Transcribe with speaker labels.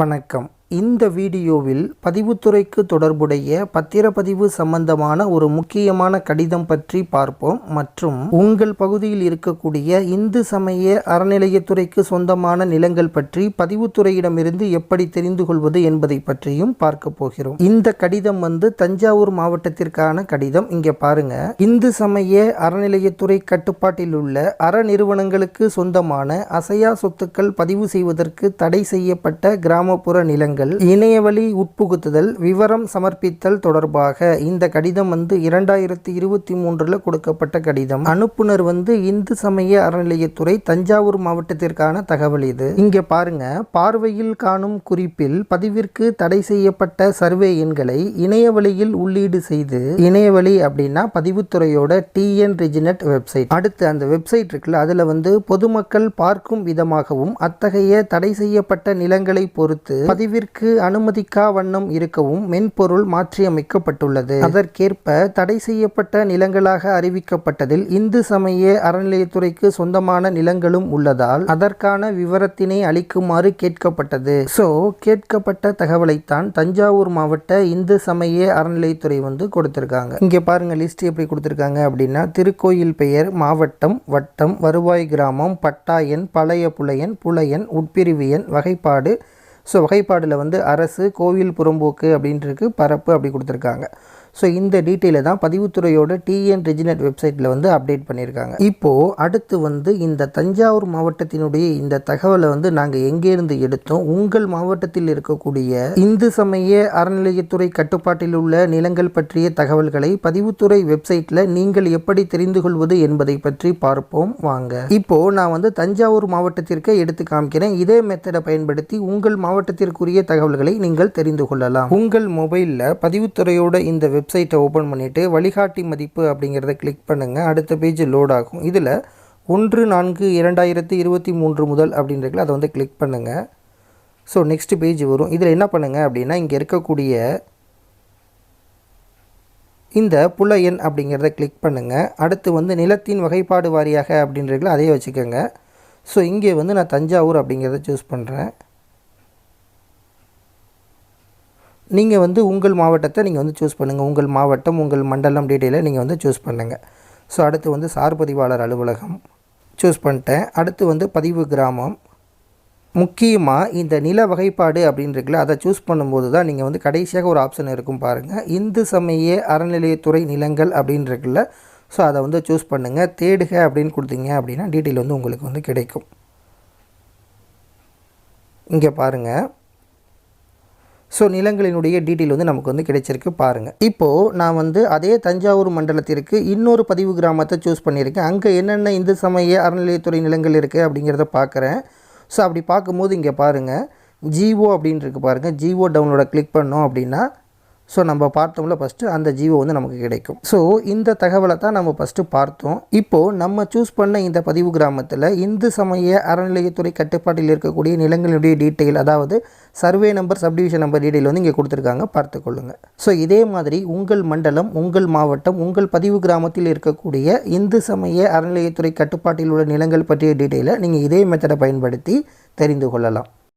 Speaker 1: வணக்கம். இந்த வீடியோவில் பதிவுத்துறைக்கு தொடர்புடைய பத்திரப்பதிவு சம்பந்தமான ஒரு முக்கியமான கடிதம் பற்றி பார்ப்போம். மற்றும் உங்கள் பகுதியில் இருக்கக்கூடிய இந்து சமய அறநிலையத்துறைக்கு சொந்தமான நிலங்கள் பற்றி பதிவுத்துறையிடமிருந்து எப்படி தெரிந்து கொள்வது என்பதை பற்றியும் பார்க்க போகிறோம். இந்த கடிதம் வந்து தஞ்சாவூர் மாவட்டத்திற்கான கடிதம். இங்கே பாருங்க. இந்து சமய அறநிலையத்துறை கட்டுப்பாட்டில் உள்ள அறநிறுவனங்களுக்கு சொந்தமான அசையா சொத்துக்கள் பதிவு செய்வதற்கு தடை செய்யப்பட்ட கிராமப்புற நிலங்கள். இணையவழி உட்புகுத்துதல் விவரம் சமர்ப்பித்தல் தொடர்பாக இந்த கடிதம் வந்து இரண்டாயிரத்தி இருபத்தி மூன்றுல கொடுக்கப்பட்ட கடிதம். அனுப்புனர் வந்து இந்து சமய அறநிலையத்துறை தஞ்சாவூர் மாவட்டத்திற்கான தகவல் இது. இங்க பாருங்க. பார்வையில் காணும் குறிப்பில் பதிவிற்கு தடை செய்யப்பட்ட சர்வே எண்களை இணையவழியில் உள்ளீடு செய்து இணையவழி அப்படின்னா பதிவுத்துறையோட டிஎன் ரிஜினட் வெப்சைட் அடுத்து அந்த வெப்சைட் இருக்குல்ல அதுல வந்து பொதுமக்கள் பார்க்கும் விதமாகவும் அத்தகைய தடை செய்யப்பட்ட நிலங்களை பொறுத்து பதிவிற்கு அனுமதிக்கா வண்ணம் இருக்கவும் மென்பொருள் மாற்றியமைக்கப்பட்டுள்ளது. அதற்கேற்ப தடை செய்யப்பட்ட நிலங்களாக அறிவிக்கப்பட்டதில் இந்து சமய அறநிலையத்துறைக்கு சொந்தமான நிலங்களும் உள்ளதால் அதற்கான விவரத்தினை அளிக்குமாறு கேட்கப்பட்டது. சோ கேட்கப்பட்ட தகவலைத்தான் தஞ்சாவூர் மாவட்ட இந்து சமய அறநிலையத்துறை வந்து கொடுத்திருக்காங்க. இங்க பாருங்க லிஸ்ட் எப்படி கொடுத்திருக்காங்க அப்படின்னா திருக்கோயில் பெயர் மாவட்டம் வட்டம் வருவாய் கிராமம் பட்டாயன் பழைய புலையன் புலையன் உட்பிரிவு எண் வகைப்பாடு ஸோ வகைப்பாடில் வந்து அரசு கோவில் புறம்போக்கு அப்படின்ட்டு பரப்பு அப்படி கொடுத்துருக்காங்க. ஸோ இந்த டீட்டெயிலை தான் பதிவுத்துறையோட டிஎன் ரெஜினட் வெப்சைட்டில் வந்து அப்டேட் பண்ணியிருக்காங்க இப்போது அடுத்து வந்து இந்த தஞ்சாவூர் மாவட்டத்தினுடைய இந்த தகவலை வந்து நாங்கள் எங்கேருந்து எடுத்தோம்? உங்கள் மாவட்டத்தில் இருக்கக்கூடிய இந்து சமய அறநிலையத்துறை கட்டுப்பாட்டில் உள்ள நிலங்கள் பற்றிய தகவல்களை பதிவுத்துறை வெப்சைட்டில் நீங்கள் எப்படி தெரிந்து கொள்வது என்பதை பற்றி பார்ப்போம். வாங்க. இப்போது நான் வந்து தஞ்சாவூர் மாவட்டத்திற்கு எடுத்து காமிக்கிறேன். இதே மெத்தடை பயன்படுத்தி உங்கள் மாவட்டத்திற்குரிய தகவல்களை நீங்கள் தெரிந்து கொள்ளலாம். உங்கள் மொபைலில் பதிவுத்துறையோட இந்த வெப் வெப்சைட்டை ஓப்பன் பண்ணிவிட்டு வழிகாட்டி மதிப்பு அப்படிங்கிறத கிளிக் பண்ணுங்கள் அடுத்த பேஜ் லோட் ஆகும். இதில் ஒன்று நான்கு இரண்டாயிரத்தி இருபத்தி மூன்று முதல் அப்படின்றதுல அதை வந்து கிளிக் பண்ணுங்கள் ஸோ நெக்ஸ்ட் பேஜ் வரும். இதில் என்ன பண்ணுங்கள் அப்படின்னா இங்கே இருக்கக்கூடிய இந்த புல எண் அப்படிங்கிறத கிளிக் பண்ணுங்கள் அடுத்து வந்து நிலத்தின் வகைப்பாடு வாரியாக அப்படின்றதுல அதையே வச்சுக்கோங்க. ஸோ இங்கே வந்து நான் தஞ்சாவூர் அப்படிங்கிறத சூஸ் பண்ணுறேன் நீங்கள் வந்து உங்கள் மாவட்டத்தை நீங்கள் வந்து சூஸ் பண்ணுங்கள் உங்கள் மாவட்டம் உங்கள் மண்டலம் டீட்டெயிலை நீங்கள் வந்து சூஸ் பண்ணுங்கள் ஸோ அடுத்து வந்து சார் பதிவாளர் அலுவலகம் சூஸ் பண்ணிட்டேன். அடுத்து வந்து பதிவு கிராமம். முக்கியமாக இந்த நில வகைப்பாடு அப்படின்றதுல அதை சூஸ் பண்ணும்போது தான் நீங்கள் வந்து கடைசியாக ஒரு ஆப்ஷன் இருக்கும் பாருங்கள் இந்து சமய அறநிலையத்துறை நிலங்கள் அப்படின்றதுல ஸோ அதை வந்து சூஸ் பண்ணுங்கள் தேடுக அப்படின்னு கொடுத்தீங்க அப்படின்னா டீட்டெயில் வந்து உங்களுக்கு வந்து கிடைக்கும். இங்கே பாருங்கள் ஸோ நிலங்களினுடைய டீட்டெயில் வந்து நமக்கு வந்து கிடைச்சிருக்கு பாருங்கள் இப்போது நான் வந்து அதே தஞ்சாவூர் மண்டலத்திற்கு இன்னொரு பதிவு கிராமத்தை சூஸ் பண்ணியிருக்கேன். அங்கே என்னென்ன இந்து சமய அறநிலையத்துறை நிலங்கள் இருக்குது அப்படிங்கிறத பார்க்குறேன் ஸோ அப்படி பார்க்கும்போது இங்கே பாருங்கள் ஜிஓ அப்படின்னு பாருங்கள் ஜிஓ டவுன்லோட கிளிக் பண்ணோம் அப்படின்னா ஸோ நம்ம பார்த்தோம்ல ஃபஸ்ட்டு அந்த ஜீவோ வந்து நமக்கு கிடைக்கும். ஸோ இந்த தகவலை தான் நம்ம ஃபஸ்ட்டு பார்த்தோம். இப்போது நம்ம சூஸ் பண்ண இந்த பதிவு கிராமத்தில் இந்து சமய அறநிலையத்துறை கட்டுப்பாட்டில் இருக்கக்கூடிய நிலங்களுடைய டீட்டெயில் அதாவது survey number subdivision number detail வந்து இங்கே கொடுத்துருக்காங்க. பார்த்துக்கொள்ளுங்க ஸோ இதே மாதிரி உங்கள் மண்டலம் உங்கள் மாவட்டம் உங்கள் பதிவு கிராமத்தில் இருக்கக்கூடிய இந்து சமய அறநிலையத்துறை கட்டுப்பாட்டில் உள்ள நிலங்கள் பற்றிய டீட்டெயிலை நீங்கள் இதே மெத்தடை பயன்படுத்தி தெரிந்து கொள்ளலாம்.